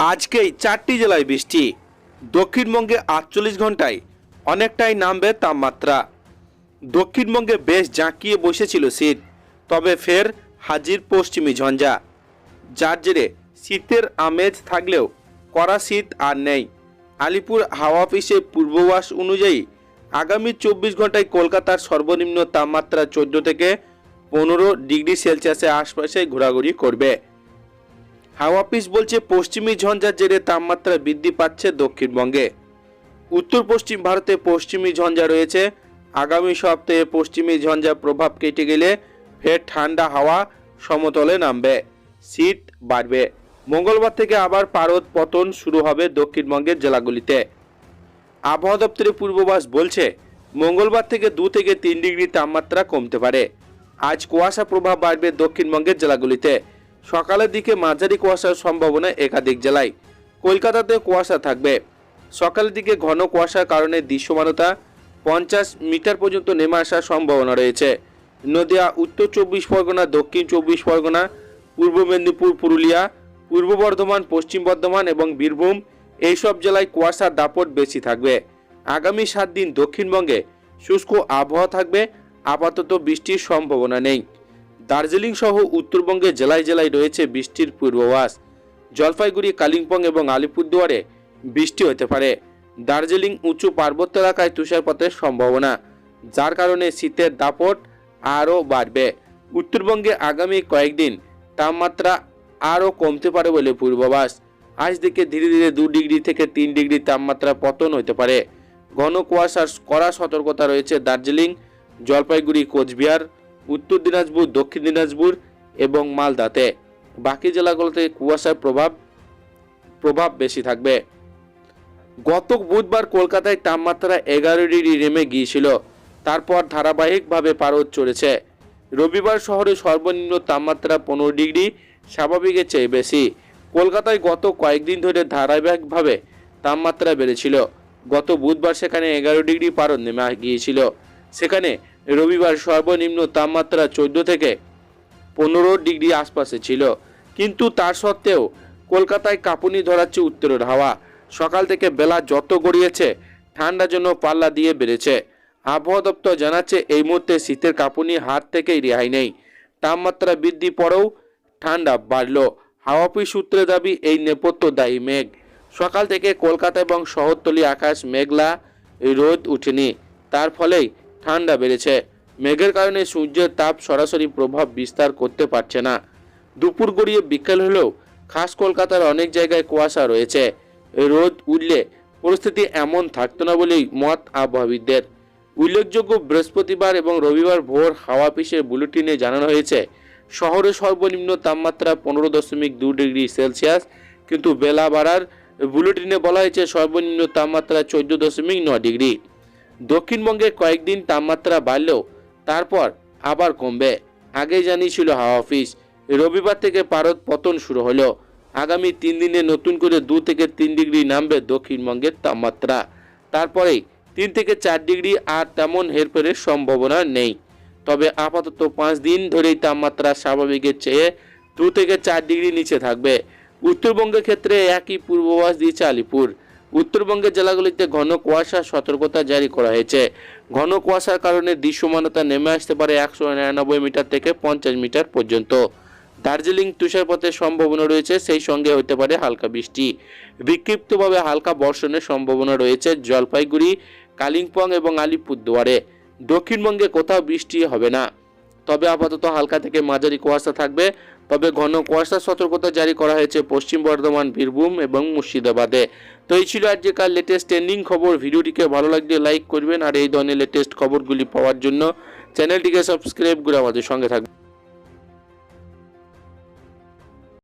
আজকেই চারটি জেলায় বৃষ্টি। দক্ষিণবঙ্গে আটচল্লিশ ঘন্টায় অনেকটাই নামবে তাপমাত্রা। দক্ষিণবঙ্গে বেশ জাঁকিয়ে বসেছিল শীত, তবে ফের হাজির পশ্চিমী ঝঞ্ঝা। যার জেরে শীতের আমেজ থাকলেও কড়া শীত আর নেই। আলিপুর হাওয়া অফিসের পূর্বাভাস অনুযায়ী আগামী চব্বিশ ঘন্টায় কলকাতার সর্বনিম্ন তাপমাত্রা চোদ্দ থেকে পনেরো ডিগ্রি সেলসিয়াসের আশপাশে ঘোরাঘুরি করবে। হাওয়া বলছে পশ্চিমী ঝঞ্ঝার জেরে তাপমাত্রা বৃদ্ধি পাচ্ছে দক্ষিণবঙ্গে। উত্তর পশ্চিম ভারতে পশ্চিমী ঝঞ্ঝা রয়েছে। আগামী সপ্তাহে পশ্চিমী ঝঞ্ঝার প্রভাব কেটে গেলে ফের ঠান্ডা হাওয়া সমতলে নামবে, শীত বাড়বে। মঙ্গলবার থেকে আবার পারদ পতন শুরু হবে দক্ষিণবঙ্গের জেলাগুলিতে। আবহাওয়া দপ্তরের পূর্ববাস বলছে, মঙ্গলবার থেকে দু থেকে তিন ডিগ্রি তাপমাত্রা কমতে পারে। আজ কুয়াশা প্রভাব বাড়বে দক্ষিণবঙ্গের জেলাগুলিতে। সকালের দিকে মাঝারি কুয়াশার সম্ভাবনা একাধিক জেলায়। কলকাতাতে কুয়াশা থাকবে। সকালের দিকে ঘন কুয়াশার কারণে দৃশ্যমানতা পঞ্চাশ মিটার পর্যন্ত নেমে আসার সম্ভাবনা রয়েছে। নদিয়া, উত্তর চব্বিশ পরগনা, দক্ষিণ চব্বিশ পরগনা, পূর্ব মেদিনীপুর, পুরুলিয়া, পূর্ব বর্ধমান, পশ্চিম বর্ধমান এবং বীরভূম এইসব জেলায় কুয়াশার দাপট বেশি থাকবে। আগামী সাত দিন দক্ষিণবঙ্গে শুষ্ক আবহাওয়া থাকবে। আপাতত বৃষ্টির সম্ভাবনা নেই। দার্জিলিং সহ উত্তরবঙ্গের জেলায় জেলায় রয়েছে বৃষ্টির পূর্বাভাস। জলপাইগুড়ি, কালিম্পং এবং আলিপুরদুয়ারে বৃষ্টি হতে পারে। দার্জিলিং উঁচু পার্বত্য এলাকায় তুষারপাতের সম্ভাবনা, যার কারণে শীতের দাপট আরও বাড়বে। উত্তরবঙ্গে আগামী কয়েকদিন তাপমাত্রা আরও কমতে পারে বলে পূর্বাভাস। আজ থেকে ধীরে ধীরে দু ডিগ্রি থেকে তিন ডিগ্রি তাপমাত্রা পতন হতে পারে। ঘন কুয়াশার কড়া সতর্কতা রয়েছে দার্জিলিং, জলপাইগুড়ি, কোচবিহার উত্তর দিনাজপুর, দক্ষিণ দিনাজপুর এবং মালদাতে। বাকি জেলাগুলোতে কুয়াশার প্রভাব প্রভাব বেশি থাকবে। গত বুধবার কলকাতায় তাপমাত্রা এগারো ডিগ্রি নেমে গিয়েছিল। তারপর ধারাবাহিকভাবে পারদ চড়েছে। রবিবার শহরে সর্বনিম্ন তাপমাত্রা পনেরো ডিগ্রি, স্বাভাবিকের চেয়ে বেশি। কলকাতায় গত কয়েকদিন ধরে ধারাবাহিকভাবে তাপমাত্রা বেড়েছিল। গত বুধবার সেখানে এগারো ডিগ্রি পারদ নেমে গিয়েছিল। সেখানে রবিবার সর্বনিম্ন তাপমাত্রা চোদ্দ থেকে পনেরো ডিগ্রি আশপাশে ছিল। কিন্তু তার সত্ত্বেও কলকাতায় কাঁপুনি ধরাচ্ছে উত্তরের হাওয়া। সকাল থেকে বেলা যত গড়িয়েছে ঠান্ডা জন্য পাল্লা দিয়ে বেড়েছে। আবহাওয়া দপ্তর জানাচ্ছে, এই মুহূর্তে শীতের কাঁপুনি হাত থেকেই রেহাই নেই। তাপমাত্রা বৃদ্ধি পরেও ঠান্ডা বাড়ল। হাওয়া অফিস সূত্রে দাবি, এই নেপথ্য দায়ী মেঘ। সকাল থেকে কলকাতা এবং শহরতলি আকাশ মেঘলা, রোদ উঠেনি তার ফলেই ঠান্ডা বেড়েছে। মেঘের কারণে সূর্যের তাপ সরাসরি প্রভাব বিস্তার করতে পারছে না। দুপুর গড়িয়ে বিকেল হলেও খাস কলকাতার অনেক জায়গায় কুয়াশা রয়েছে। রোদ উঠলে পরিস্থিতি এমন থাকতো না বলেই মত আবহাওয়িদদের উল্লেখযোগ্য বৃহস্পতিবার এবং রবিবার ভোর হাওয়া অফিসের বুলেটিনে জানানো হয়েছে, শহরে সর্বনিম্ন তাপমাত্রা পনেরো দশমিক দু ডিগ্রি সেলসিয়াস, কিন্তু বেলা বাড়ার বুলেটিনে বলা হয়েছে সর্বনিম্ন তাপমাত্রা চোদ্দ দশমিক ন ডিগ্রি। দক্ষিণবঙ্গে কয়েকদিন তাপমাত্রা বাড়লেও তারপর আবার কমবে। আগেই জানিয়েছিল হাওয়া অফিস, রবিবার থেকে পারদ পতন শুরু হলো। আগামী তিন দিনে নতুন করে দু থেকে তিন ডিগ্রি নামবে দক্ষিণবঙ্গের তাপমাত্রা। তারপরেই তিন থেকে চার ডিগ্রি আর তেমন হেরফেরের সম্ভাবনা নেই। তবে আপাতত পাঁচ দিন ধরেই তাপমাত্রা স্বাভাবিকের চেয়ে দু থেকে চার ডিগ্রি নিচে থাকবে। উত্তরবঙ্গের ক্ষেত্রে একই পূর্বাভাস দিয়েছে আলিপুর। উত্তরবঙ্গের জেলাগুলিতে ঘন কুয়াশা সতর্কতা জারি করা হয়েছে। ঘন কুয়াশার কারণে দৃশ্যমানতা নেমে আসতে পারে একশো নিরানব্বই মিটার থেকে পঞ্চাশ মিটার পর্যন্ত। দার্জিলিং তুষারপথের সম্ভাবনা রয়েছে, সেই সঙ্গে হতে পারে হালকা বৃষ্টি। বিক্ষিপ্তভাবে হালকা বর্ষণের সম্ভাবনা রয়েছে জলপাইগুড়ি, কালিম্পং এবং আলিপুরদুয়ারে। দক্ষিণবঙ্গে কোথাও বৃষ্টি হবে না। তবে আপাতত হালকা থেকে মাঝারি কুয়াশা থাকবে। তবে ঘন কুয়াশার সতর্কতা জারি করা হয়েছে পশ্চিম বর্ধমান, বীরভূম এবং মুর্শিদাবাদে। তো এই ছিল আজকের লেটেস্ট ট্রেন্ডিং খবর। ভিডিওটিকে ভালো লাগলে লাইক করবেন। আর এই ধরনের লেটেস্ট খবরগুলি পাওয়ার জন্য চ্যানেলটিকে সাবস্ক্রাইব করে আমাদের সঙ্গে থাকবেন।